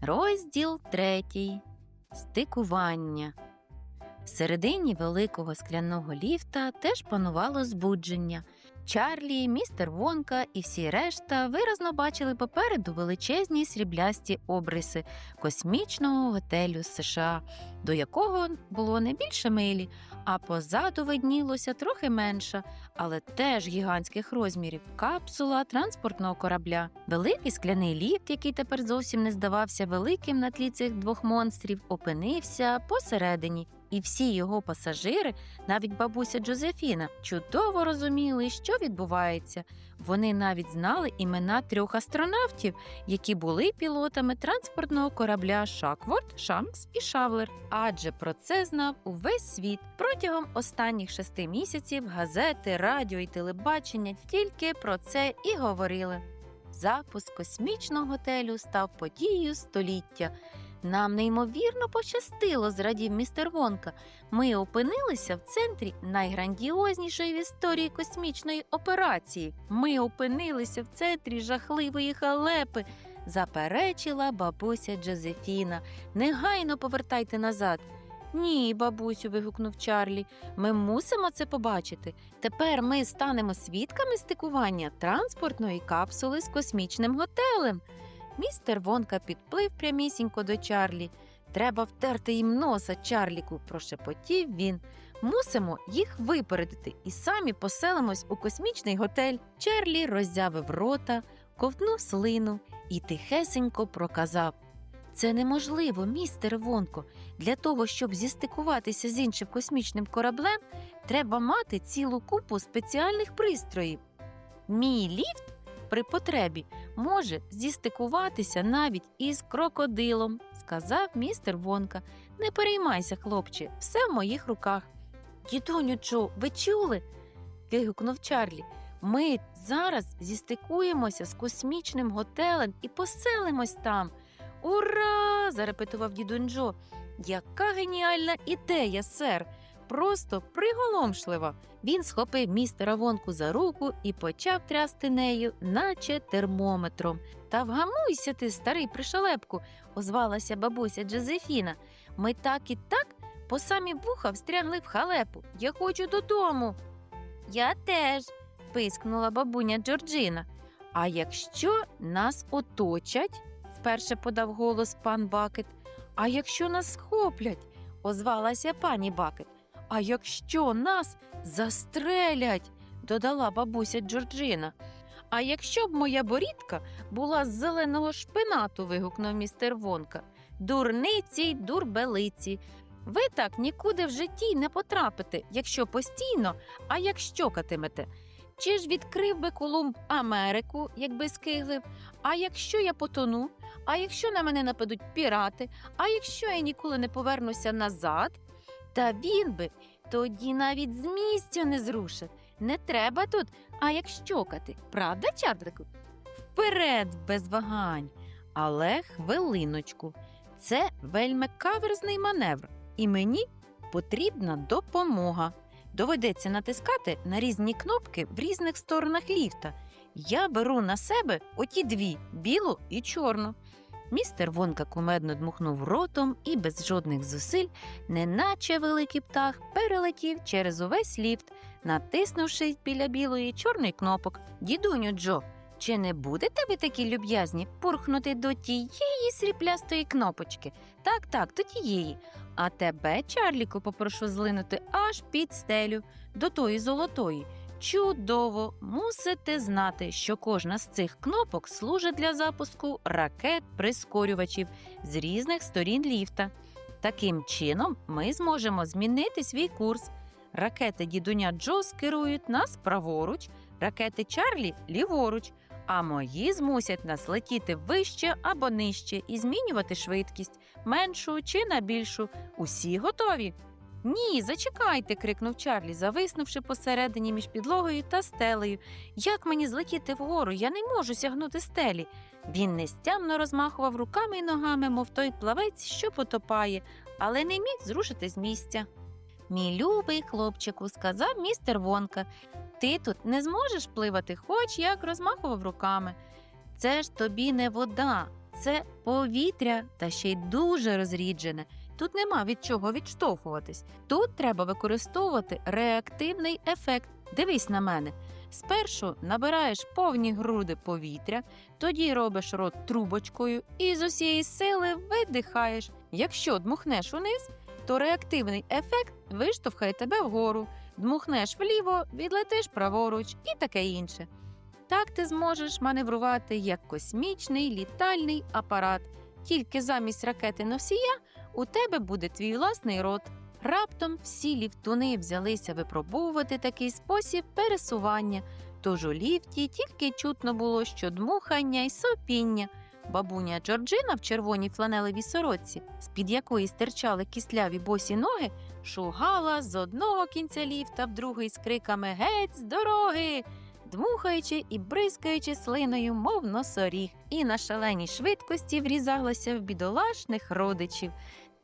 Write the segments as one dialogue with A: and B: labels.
A: Розділ третій. Стикування. Всередині великого скляного ліфта теж панувало збудження. Чарлі, містер Вонка і всі решта виразно бачили попереду величезні сріблясті обриси космічного готелю США, до якого було не більше милі, а позаду виднілося трохи менша, але теж гігантських розмірів капсула транспортного корабля. Великий скляний ліфт, який тепер зовсім не здавався великим на тлі цих двох монстрів, опинився посередині. І всі його пасажири, навіть бабуся Джозефіна, чудово розуміли, що відбувається. Вони навіть знали імена трьох астронавтів, які були пілотами транспортного корабля Шакворд, Шанкс і Шавлер. Адже про це знав увесь світ. Протягом останніх шести місяців газети, радіо і телебачення тільки про це і говорили. Запуск космічного готелю став подією століття. Нам неймовірно пощастило, зрадів містер Вонка. Ми опинилися в центрі найграндіознішої в історії космічної операції. Ми опинилися в центрі жахливої халепи, заперечила бабуся Джозефіна. Негайно повертайте назад. Ні, бабусю, вигукнув Чарлі. Ми мусимо це побачити. Тепер ми станемо свідками стикування транспортної капсули з космічним готелем. Містер Вонка підплив прямісінько до Чарлі. Треба втерти їм носа, Чарліку, прошепотів він. Мусимо їх випередити і самі поселимось у космічний готель. Чарлі роззявив рота, ковтнув слину і тихесенько проказав. Це неможливо, містер Вонко. Для того, щоб зістикуватися з іншим космічним кораблем, треба мати цілу купу спеціальних пристроїв. Мій ліфт при потребі може зістикуватися навіть із крокодилом, сказав містер Вонка. Не переймайся, хлопче, все в моїх руках. Дідуню Джо, ви чули? вигукнув Чарлі. Ми зараз зістикуємося з космічним готелем і поселимось там. Ура! зарепетував дідунь Джо. Яка геніальна ідея, сер! Просто приголомшлива. Він схопив містера Вонку за руку і почав трясти нею, наче термометром. Та вгамуйся ти, старий пришелепку, озвалася бабуся Джозефіна. Ми так і так по самі вуха встрягли в халепу. Я хочу додому. Я теж, пискнула бабуня Джорджина. А якщо нас оточать, вперше подав голос пан Бакет. А якщо нас схоплять, озвалася пані Бакет. А якщо нас застрелять, додала бабуся Джорджина. А якщо б моя борідка була з зеленого шпинату, вигукнув містер Вонка. Дурниці й дурбелиці. Ви так нікуди в житті не потрапите, якщо постійно, а як щокатимете. Чи ж відкрив би Колумб Америку, якби скиглив? А якщо я потону? А якщо на мене нападуть пірати? А якщо я ніколи не повернуся назад? Та він би тоді навіть з місця не зрушив. Не треба тут, а як щокати, правда, Чарлику? Вперед, без вагань. Але хвилиночку, це вельми каверзний маневр, і мені потрібна допомога. Доведеться натискати на різні кнопки в різних сторонах ліфта. Я беру на себе оті дві білу і чорну. Містер Вонка кумедно дмухнув ротом і без жодних зусиль, неначе великий птах, перелетів через увесь ліфт, натиснувши біля білої чорної кнопок. Дідуню Джо, чи не будете ви такі люб'язні пурхнути до тієї сріблястої кнопочки? Так, так, до тієї. А тебе, Чарліку, попрошу злинути аж під стелю, до тої золотої. Чудово! Мусите знати, що кожна з цих кнопок служить для запуску ракет-прискорювачів з різних сторін ліфта. Таким чином, ми зможемо змінити свій курс. Ракети дідуня Джо скерують нас праворуч, ракети Чарлі ліворуч, а мої змусять нас летіти вище або нижче і змінювати швидкість меншу чи на більшу. Усі готові. Ні, зачекайте, крикнув Чарлі, зависнувши посередині між підлогою та стелею. Як мені злетіти вгору? Я не можу сягнути стелі. Він нестямно розмахував руками й ногами, мов той плавець, що потопає, але не міг зрушити з місця. Мій любий хлопчику, сказав містер Вонка, ти тут не зможеш пливати, хоч як розмахував руками. Це ж тобі не вода, це повітря та ще й дуже розріджене. Тут нема від чого відштовхуватись. Тут треба використовувати реактивний ефект. Дивись на мене. Спершу набираєш повні груди повітря, тоді робиш рот трубочкою і з усієї сили видихаєш. Якщо дмухнеш униз, то реактивний ефект виштовхає тебе вгору, дмухнеш вліво, відлетиш праворуч і таке інше. Так ти зможеш маневрувати як космічний літальний апарат. Тільки замість ракети носія у тебе буде твій власний рот. Раптом всі ліфтуни взялися випробовувати такий спосіб пересування. Тож у ліфті тільки чутно було, що дмухання й сопіння. Бабуня Джорджина в червоній фланелевій сорочці, з-під якої стирчали кисляві босі ноги, шугала з одного кінця ліфта в другий з криками Геть з дороги! дмухаючи і бризкаючи слиною, мов носоріг, і на шаленій швидкості врізалася в бідолашних родичів.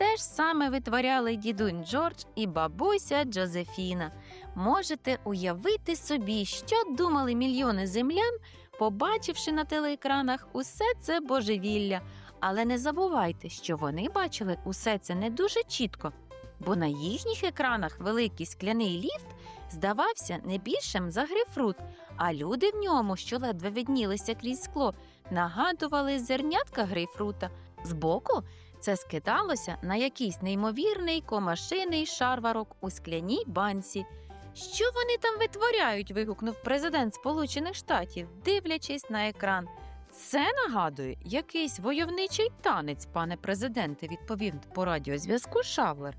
A: Те ж саме витворяли дідунь Джордж і бабуся Джозефіна. Можете уявити собі, що думали мільйони землян, побачивши на телеекранах усе це божевілля. Але не забувайте, що вони бачили усе це не дуже чітко, бо на їхніх екранах великий скляний ліфт здавався не більшим за грейпфрут, а люди в ньому, що ледве виднілися крізь скло, нагадували зернятка грейпфрута. Збоку це скидалося на якийсь неймовірний комашиний шарварок у скляній банці. Що вони там витворяють? вигукнув президент Сполучених Штатів, дивлячись на екран. Це нагадує якийсь войовничий танець, пане президенте, відповів по радіозв'язку Шавлер.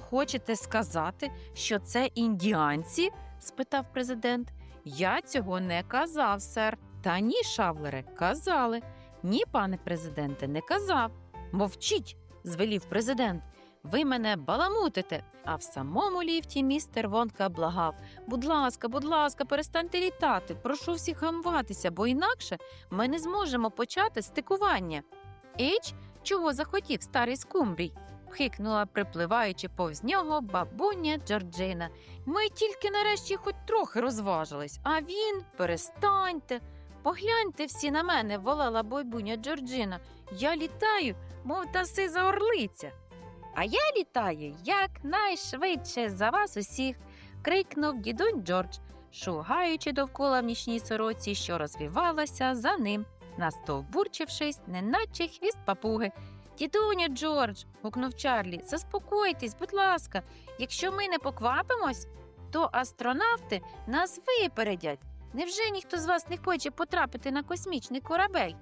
A: Хочете сказати, що це індіанці? спитав президент. Я цього не казав, сер. Та ні, Шавлере, казали. Ні, пане президенте, не казав. Мовчіть, звелів президент. Ви мене баламутите. А в самому ліфті містер Вонка благав Будь ласка, будь ласка, перестаньте літати. Прошу всіх гамуватися, бо інакше ми не зможемо почати стикування. Іч, чого захотів старий скумбрій? хикнула, припливаючи повз нього бабуня Джорджина. Ми тільки нарешті хоч трохи розважились, а він перестаньте. Погляньте всі на мене, волала бабуня Джорджина. Я літаю, мов та сиза орлиця. А я літаю якнайшвидше за вас усіх, крикнув дідунь Джордж, шугаючи довкола в нічній сороці, що розвівалася за ним, настовбурчившись, неначе хвіст папуги. Дідуню Джордж, гукнув Чарлі, заспокойтесь, будь ласка, якщо ми не поквапимось, то астронавти нас випередять. Невже ніхто з вас не хоче потрапити на космічний корабель?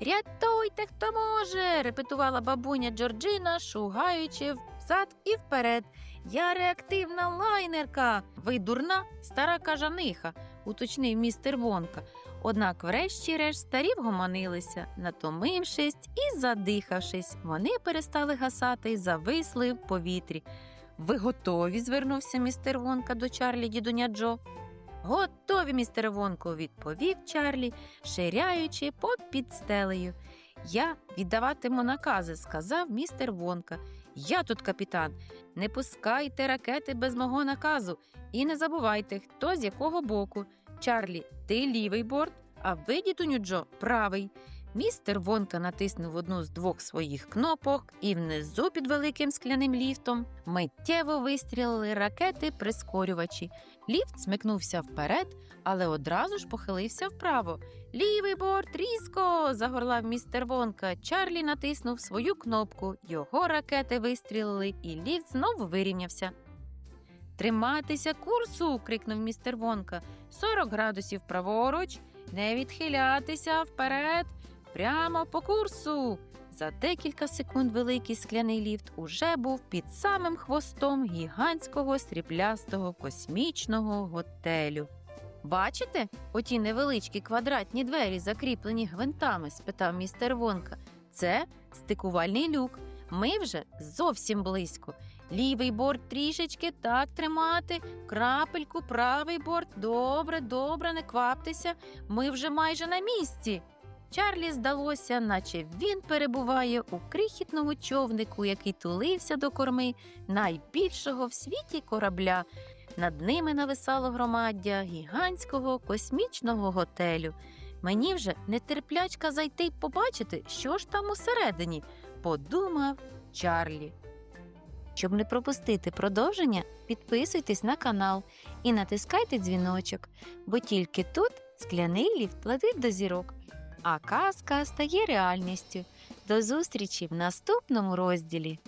A: Рятуйте, хто може, репетувала бабуня Джорджина, шугаючи взад і вперед. Я реактивна лайнерка. Ви дурна, стара кажаниха, уточнив містер Вонка. Однак, врешті-решт, старі вгомонилися, натомившись і задихавшись, вони перестали гасати і зависли в повітрі. Ви готові? звернувся містер Вонка до Чарлі дідуня Джо. Готові, містер Вонко, відповів Чарлі, ширяючи попід стелею. Я віддаватиму накази, сказав містер Вонка. Я тут капітан. Не пускайте ракети без мого наказу. І не забувайте, хто з якого боку. Чарлі, ти лівий борт, а ви, дідуню Джо, правий. Містер Вонка натиснув одну з двох своїх кнопок, і внизу під великим скляним ліфтом миттєво вистрілили ракети прискорювачі. Ліфт смикнувся вперед, але одразу ж похилився вправо. Лівий борт різко. загорлав містер Вонка. Чарлі натиснув свою кнопку. Його ракети вистрілили, і ліфт знову вирівнявся. Триматися курсу. крикнув містер Вонка. 40 градусів праворуч, не відхилятися вперед, прямо по курсу. За декілька секунд великий скляний ліфт уже був під самим хвостом гігантського сріблястого космічного готелю. Бачите, оті невеличкі квадратні двері, закріплені гвинтами? спитав містер Вонка. Це стикувальний люк. Ми вже зовсім близько. Лівий борт трішечки так тримати, крапельку, правий борт. Добре, добре, не кваптеся. Ми вже майже на місці. Чарлі здалося, наче він перебуває у крихітному човнику, який тулився до корми найбільшого в світі корабля. Над ними нависало громаддя гігантського космічного готелю. Мені вже нетерплячка зайти й побачити, що ж там усередині, подумав Чарлі. Щоб не пропустити продовження, підписуйтесь на канал і натискайте дзвіночок, бо тільки тут скляний ліфт летить до зірок, а казка стає реальністю. До зустрічі в наступному розділі.